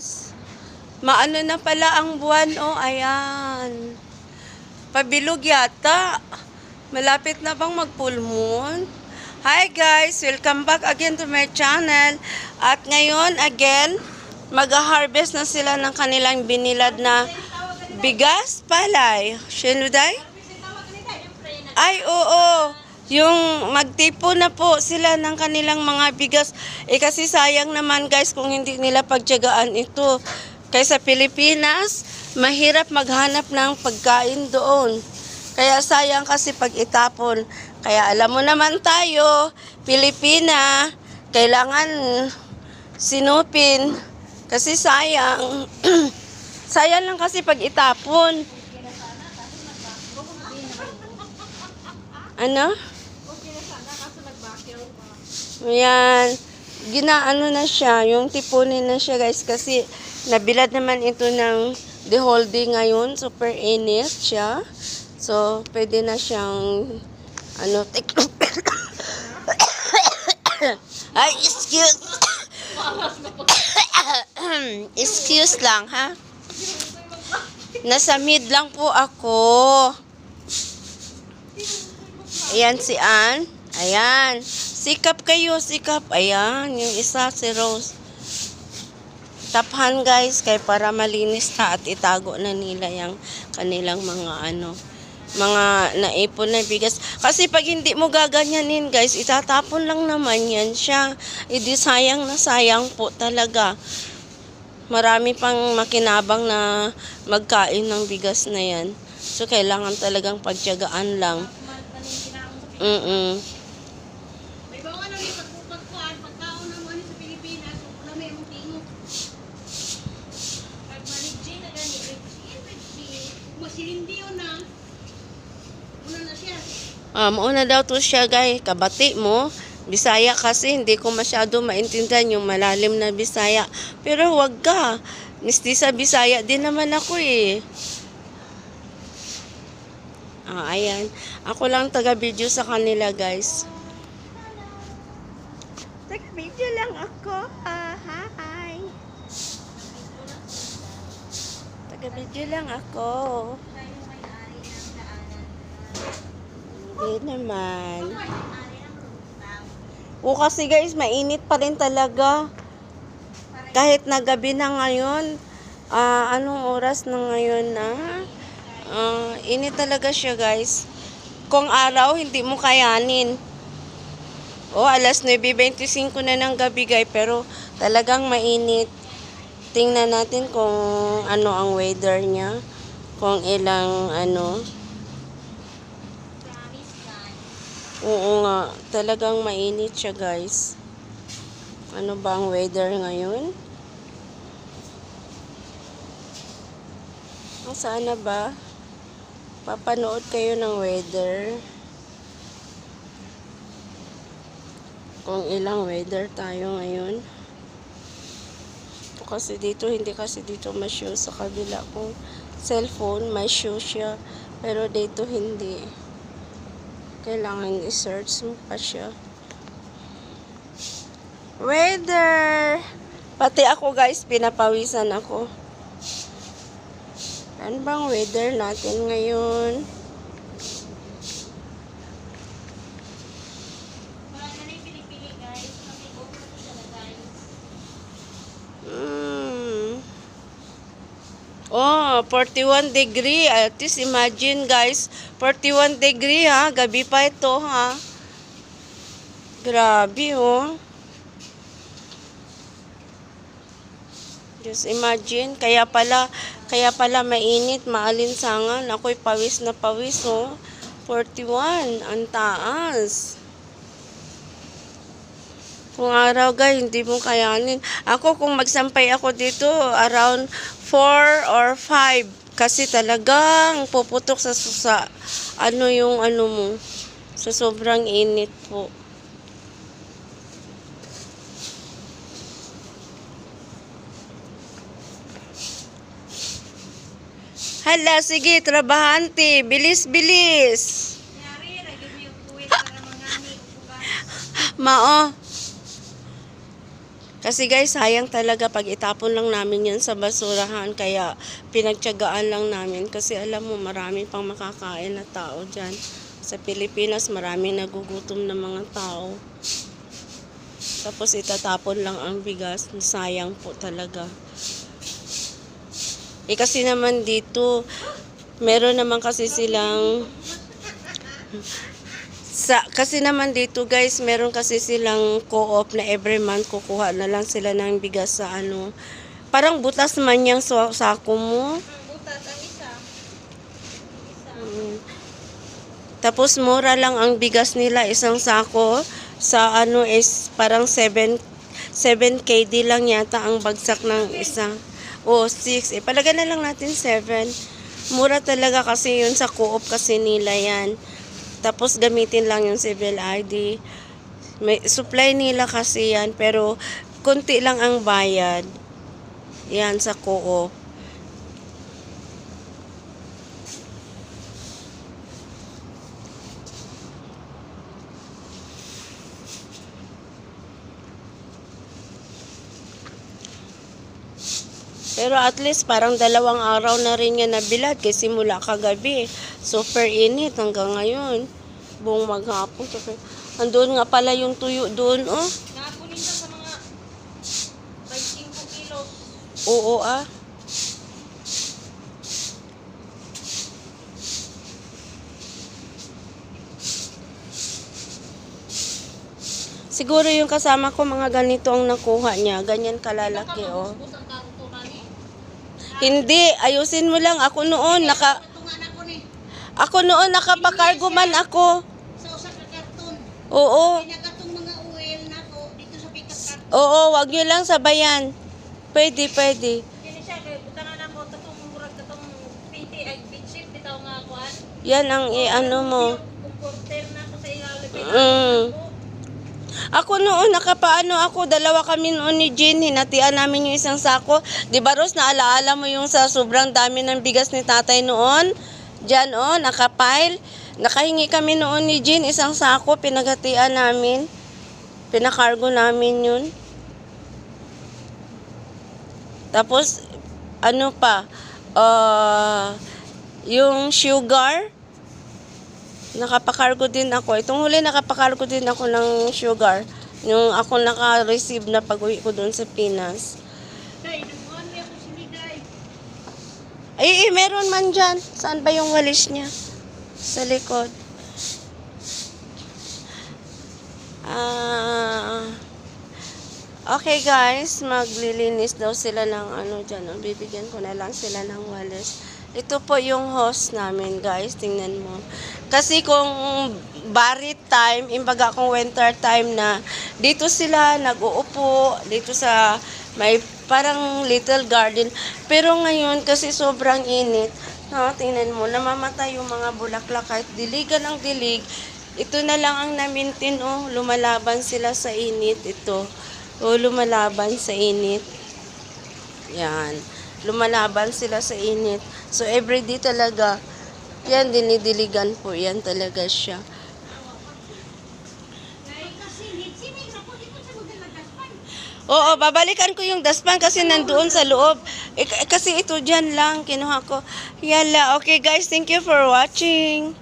guys. Maano na pala ang buwan, oh, ayan. Pabilog yata. Malapit na bang mag-full moon? Hi guys, welcome back again to my channel. At ngayon, again, mag-harvest na sila ng kanilang binilad na bigas palay. Sinuday? Ay, oo. Yung magtipo na po sila ng kanilang mga bigas. Eh kasi sayang naman guys kung hindi nila pagtyagaan ito. Kaysa Pilipinas, mahirap maghanap ng pagkain doon. Kaya sayang kasi pag itapon. Kaya alam mo naman tayo, Pilipina, kailangan sinupin. Kasi sayang. sayang lang kasi pag itapon. Ano? Ayan. Ginaano na siya, yung tipunin na siya guys kasi nabilad naman ito ng the whole day ngayon. Super init siya. So, pwede na siyang ano, take Ay, excuse. excuse lang, ha? Nasa mid lang po ako. Ayan si Ann. Ayan. Sikap kayo, sikap. Ayan, yung isa si Rose. Taphan guys, kay para malinis na at itago na nila yung kanilang mga ano, mga naipon na bigas. Kasi pag hindi mo gaganyanin guys, itatapon lang naman yan siya. Idi sayang na sayang po talaga. Marami pang makinabang na magkain ng bigas na yan. So, kailangan talagang pagtyagaan lang. Mm-mm. May bawa na may pagpupagkuhan, pagkaon na mo ano sa Pilipinas, kung na may mong tingog. Pag maligji na gani, rigji, rigji, masilindi yun na. Una na siya. Ah, mauna daw to siya, guys. Kabati mo. Bisaya kasi hindi ko masyado maintindihan yung malalim na Bisaya. Pero wag ka. Misti sa Bisaya din naman ako eh. Ah, ayan. Ako lang taga-video sa kanila, guys. Taga-video lang ako. Ah, hi. Taga-video lang ako. Hindi naman. O kasi guys, mainit pa rin talaga. Kahit na gabi na ngayon, ah, anong oras na ngayon na? Ah, init talaga siya guys. Kung araw, hindi mo kayanin. O, alas 9.25 na ng gabi guys, pero talagang mainit. Tingnan natin kung ano ang weather niya. Kung ilang ano, Oo nga, talagang mainit siya guys. Ano ba ang weather ngayon? Ang sana ba? Papanood kayo ng weather. Kung ilang weather tayo ngayon. Kasi dito, hindi kasi dito ma-show sa kabila kong cellphone, may show siya. Pero dito hindi kailangan i-search mo pa siya. Weather! Pati ako guys, pinapawisan ako. Ano bang weather natin ngayon? Wala na na yung pili-pili guys. Kasi over to siya na guys. Mm. Oh, 41 degree. At least imagine guys, 41 degree ha. Gabi pa ito ha. Grabe oh. Just imagine, kaya pala, kaya pala mainit, maalinsangan. Ako'y pawis na pawis oh. 41, ang taas. Kung araw guys, hindi mo kayanin. Ako kung magsampay ako dito, around 4 or 5. Kasi talagang puputok sa, sa ano yung ano mo, sa sobrang init po. Hala, sige, trabahante. Bilis, bilis. Mao. Kasi guys, sayang talaga pag itapon lang namin yan sa basurahan. Kaya pinagtyagaan lang namin. Kasi alam mo, marami pang makakain na tao dyan. Sa Pilipinas, maraming nagugutom na mga tao. Tapos itatapon lang ang bigas. Sayang po talaga. Eh kasi naman dito, meron naman kasi silang sa kasi naman dito guys, meron kasi silang co-op na every month kukuha na lang sila ng bigas sa ano. Parang butas man yung sa- sako mo. Butas ang isa. Mm. Tapos mura lang ang bigas nila isang sako sa ano is parang 7 7 KD lang yata ang bagsak ng isa. O 6. Eh palagay na lang natin 7. Mura talaga kasi yun sa co-op kasi nila yan. Tapos gamitin lang yung civil ID. May supply nila kasi yan pero konti lang ang bayad. Yan sa co-op. Pero at least parang dalawang araw na rin yan nabilad kasi mula kagabi. Super init hanggang ngayon. Buong maghapon. Super... Andun nga pala yung tuyo doon, oh. Napunin ka sa mga 25 kilos. Oo, ah. Siguro yung kasama ko mga ganito ang nakuha niya. Ganyan kalalaki, oh. Hindi, ayusin mo lang. Ako noon, naka... Ako noon, nakapakargo man ako. Sa usa ka karton. Oo. Pinakatong mga oil na ko dito sa pick-up karton. Oo, wag nyo lang sabayan. Pwede, pwede. Kini siya kay butangan ako tatong murag katong 20 ay bedsheet bitaw nga kuan. Yan ang i-ano mo. Comforter na ko sa ilalim. Mm. Ako noon, nakapaano ako, dalawa kami noon ni Jean, hinatian namin yung isang sako. Di ba Ros, naalaala mo yung sa sobrang dami ng bigas ni tatay noon? Diyan oh, nakapile. Nakahingi kami noon ni Jean, isang sako, pinagatian namin. Pinakargo namin yun. Tapos, ano pa, ah, yung sugar, nakapakargo din ako. Itong huli nakapakargo din ako ng sugar. Yung ako naka-receive na pag-uwi ko doon sa Pinas. Day, namuan niya ako sinigay. Ay, eh, meron man dyan. Saan ba yung walis niya? Sa likod. Ah... okay guys, maglilinis daw sila ng ano dyan. oh. Bibigyan ko na lang sila ng walis. Ito po yung host namin guys. Tingnan mo. Kasi kung barit time, imbaga kung winter time na, dito sila nag-uupo, dito sa may parang little garden. Pero ngayon, kasi sobrang init, no, tingnan mo, namamatay yung mga bulaklak kahit diligan ang dilig. Ito na lang ang namintin, oh, lumalaban sila sa init, ito. Oh, lumalaban sa init. Yan. Lumalaban sila sa init. So, everyday talaga, yan, dinidiligan po. Yan talaga siya. Day, kasi sinig na ko dito sa magdalagaspan. Oo, babalikan ko yung daspan kasi nandoon sa loob. K- kasi ito dyan lang, kinuha ko. Yala, okay guys, thank you for watching.